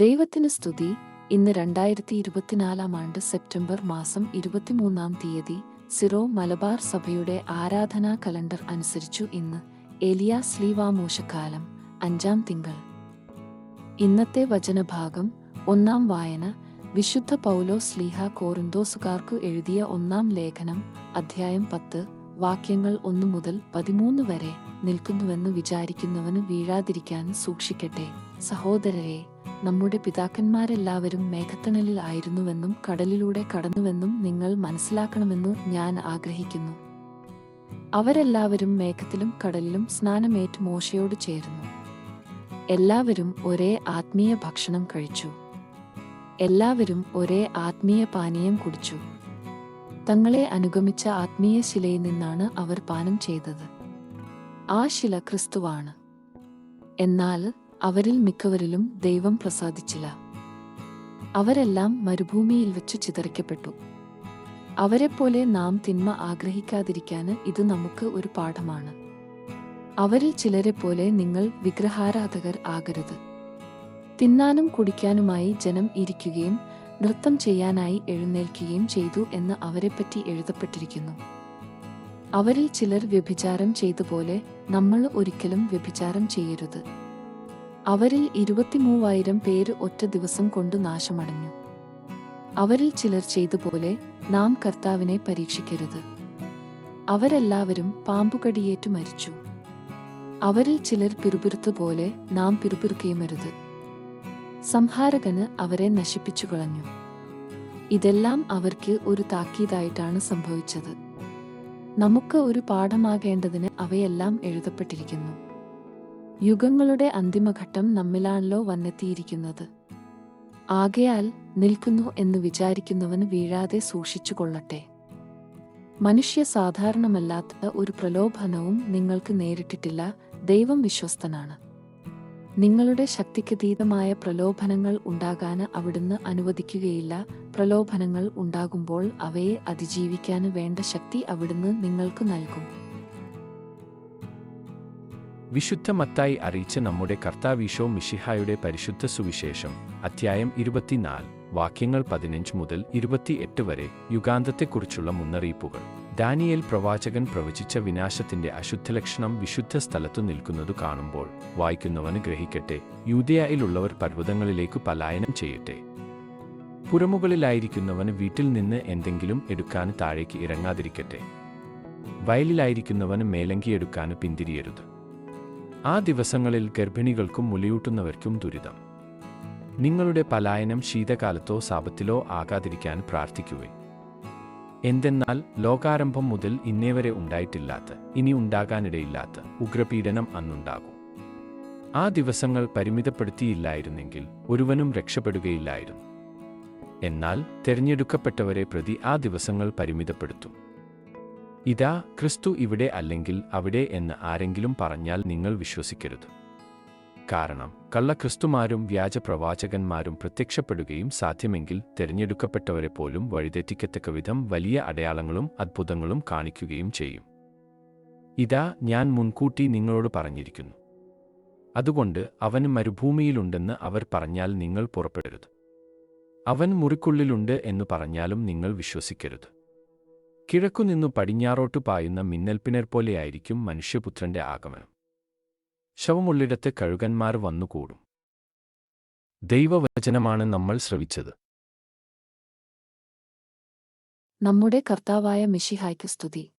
ദൈവത്തിന് സ്തുതി. ഇന്ന് രണ്ടായിരത്തി ഇരുപത്തിനാലാം ആണ്ട് സെപ്റ്റംബർ മാസം ഇരുപത്തിമൂന്നാം തീയതി സിറോ മലബാർ സഭയുടെ ആരാധനാ കലണ്ടർ അനുസരിച്ചു ഇന്ന് എലിയ സ്ലീവാമോശക്കാലം അഞ്ചാം തിങ്കൾ. ഇന്നത്തെ വചനഭാഗം ഒന്നാം വായന. വിശുദ്ധ പൗലോ സ്ലീഹ കോറിന്തോസുകാർക്കു എഴുതിയ ഒന്നാം ലേഖനം അധ്യായം പത്ത്. വാക്യങ്ങൾ ഒന്നു മുതൽ പതിമൂന്ന് വരെ നിൽക്കുന്നുവെന്ന് വിചാരിക്കുന്നവന് വീഴാതിരിക്കാൻ സൂക്ഷിക്കട്ടെ. സഹോദരരെ നമ്മുടെ പിതാക്കന്മാരെല്ലാവരും മേഘത്തണലിൽ ആയിരുന്നുവെന്നും കടലിലൂടെ കടന്നുവെന്നും നിങ്ങൾ മനസ്സിലാക്കണമെന്നു ഞാൻ ആഗ്രഹിക്കുന്നു. അവരെല്ലാവരും മേഘത്തിലും കടലിലും സ്നാനമേറ്റ് മോശയോട് ചേരുന്നു. എല്ലാവരും ഒരേ ആത്മീയ ഭക്ഷണം കഴിച്ചു. എല്ലാവരും ഒരേ ആത്മീയ പാനീയം കുടിച്ചു. തങ്ങളെ അനുഗമിച്ച ആത്മീയ ശിലയിൽ നിന്നാണ് അവർ പാനം ചെയ്തത്. ആ ശില ക്രിസ്തുവാണ്. എന്നാൽ അവരിൽ മിക്കവരിലും ദൈവം പ്രസാദിച്ചില്ല. അവരെല്ലാം മരുഭൂമിയിൽ വെച്ച് ചിതറിക്കപ്പെട്ടു. അവരെപ്പോലെ നാം തിന്മ ആഗ്രഹിക്കാതിരിക്കാന് ഇത് നമുക്ക് ഒരു പാഠമാണ്. അവരിൽ ചിലരെ പോലെ നിങ്ങൾ വിഗ്രഹാരാധകർ ആകരുത്. തിന്നാനും കുടിക്കാനുമായി ജനം ഇരിക്കുകയും നൃത്തം ചെയ്യാനായി എഴുന്നേൽക്കുകയും ചെയ്തു എന്ന് അവരെപ്പറ്റി എഴുതപ്പെട്ടിരിക്കുന്നു. അവരിൽ ചിലർ വ്യഭിചാരം ചെയ്ത പോലെ നമ്മൾ ഒരിക്കലും വ്യഭിചാരം ചെയ്യരുത്. അവരിൽ ഇരുപത്തിമൂവായിരം പേര് ഒറ്റ ദിവസം കൊണ്ട് നാശമടഞ്ഞു. അവരിൽ ചിലർ ചെയ്തുപോലെ നാം കർത്താവിനെ പരീക്ഷിക്കരുത്. അവരെല്ലാവരും പാമ്പുകടിയേറ്റു മരിച്ചു. അവരിൽ ചിലർ പിറുപിറുത്തുപോലെ നാം പിറുപിറുക്കുകയുമരുത് സംഹാരകന് അവരെ നശിപ്പിച്ചു കളഞ്ഞു. ഇതെല്ലാം അവർക്ക് ഒരു താക്കീതായിട്ടാണ് സംഭവിച്ചത്. നമുക്ക് ഒരു പാഠമാകേണ്ടതിന് അവയെല്ലാം എഴുതപ്പെട്ടിരിക്കുന്നു. യുഗങ്ങളുടെ അന്തിമഘട്ടം നമ്മിലാണല്ലോ വന്നെത്തിയിരിക്കുന്നത്. ആകയാൽ നിൽക്കുന്നു എന്ന് വിചാരിക്കുന്നവന് വീഴാതെ സൂക്ഷിച്ചു കൊള്ളട്ടെ മനുഷ്യ സാധാരണമല്ലാത്ത ഒരു പ്രലോഭനവും നിങ്ങൾക്ക് നേരിട്ടിട്ടില്ല. ദൈവം വിശ്വസ്തനാണ്. നിങ്ങളുടെ ശക്തിക്കതീതമായ പ്രലോഭനങ്ങൾ ഉണ്ടാകാൻ അവിടുന്ന് അനുവദിക്കുകയില്ല. പ്രലോഭനങ്ങൾ ഉണ്ടാകുമ്പോൾ അവയെ അതിജീവിക്കാൻ വേണ്ട ശക്തി അവിടുന്ന് നിങ്ങൾക്ക് നൽകും. വിശുദ്ധ മത്തായി അറിയിച്ച നമ്മുടെ കർത്താവീശോ മിഷിഹായുടെ പരിശുദ്ധ സുവിശേഷം അധ്യായം ഇരുപത്തിനാല് വാക്യങ്ങൾ പതിനഞ്ച് മുതൽ ഇരുപത്തിയെട്ട് വരെ യുഗാന്തത്തെക്കുറിച്ചുള്ള മുന്നറിയിപ്പുകൾ. ദാനിയേൽ പ്രവാചകൻ പ്രവചിച്ച വിനാശത്തിന്റെ അശുദ്ധലക്ഷണം വിശുദ്ധ സ്ഥലത്തു നിൽക്കുന്നതു കാണുമ്പോൾ വായിക്കുന്നവന് ഗ്രഹിക്കട്ടെ യൂതയായിലുള്ളവർ പർവതങ്ങളിലേക്ക് പലായനം ചെയ്യട്ടെ. പുറമുകളിലായിരിക്കുന്നവന് വീട്ടിൽ നിന്ന് എന്തെങ്കിലും എടുക്കാൻ താഴേക്ക് ഇറങ്ങാതിരിക്കട്ടെ. വയലിലായിരിക്കുന്നവന് മേലങ്കിയെടുക്കാൻ പിന്തിരിയരുത്. ആ ദിവസങ്ങളിൽ ഗർഭിണികൾക്കും മുലയൂട്ടുന്നവർക്കും ദുരിതം. നിങ്ങളുടെ പലായനം ശീതകാലത്തോ സാപത്തിലോ ആകാതിരിക്കാൻ പ്രാർത്ഥിക്കുവേ എന്തെന്നാൽ ലോകാരംഭം മുതൽ ഇന്നേവരെ ഉണ്ടായിട്ടില്ലാത്ത ഇനി ഉണ്ടാകാനിടയില്ലാത്ത ഉഗ്രപീഡനം അന്നുണ്ടാകും. ആ ദിവസങ്ങൾ പരിമിതപ്പെടുത്തിയില്ലായിരുന്നെങ്കിൽ ഒരുവനും രക്ഷപ്പെടുകയില്ലായിരുന്നു. എന്നാൽ തെരഞ്ഞെടുക്കപ്പെട്ടവരെ പ്രതി ആ ദിവസങ്ങൾ പരിമിതപ്പെടുത്തും. ഇതാ ക്രിസ്തു ഇവിടെ അല്ലെങ്കിൽ അവിടെ എന്ന് ആരെങ്കിലും പറഞ്ഞാൽ നിങ്ങൾ വിശ്വസിക്കരുത്. കാരണം കള്ളക്രിസ്തുമാരും വ്യാജപ്രവാചകന്മാരും പ്രത്യക്ഷപ്പെടുകയും സാധ്യമെങ്കിൽ തിരഞ്ഞെടുക്കപ്പെട്ടവരെ പോലും വഴിതെറ്റിക്കത്തക്ക വിധം വലിയ അടയാളങ്ങളും അത്ഭുതങ്ങളും കാണിക്കുകയും ചെയ്യും. ഇതാ ഞാൻ മുൻകൂട്ടി നിങ്ങളോട് പറഞ്ഞിരിക്കുന്നു. അതുകൊണ്ട് അവൻ മരുഭൂമിയിലുണ്ടെന്ന് അവർ പറഞ്ഞാൽ നിങ്ങൾ പുറപ്പെടരുത്. അവൻ മുറിക്കുള്ളിലുണ്ട് എന്ന് പറഞ്ഞാലും നിങ്ങൾ വിശ്വസിക്കരുത്. കിഴക്കുനിന്നു പടിഞ്ഞാറോട്ടു പായുന്ന മിന്നൽപ്പിനർ പോലെയായിരിക്കും മനുഷ്യപുത്രന്റെ ആഗമനം. ശവമുള്ളിടത്ത് കഴുകന്മാർ വന്നുകൂടും. ദൈവവചനമാണ് നമ്മൾ ശ്രവിച്ചത്. നമ്മുടെ കർത്താവായ മിഷിഹായ്ക്ക് സ്തുതി.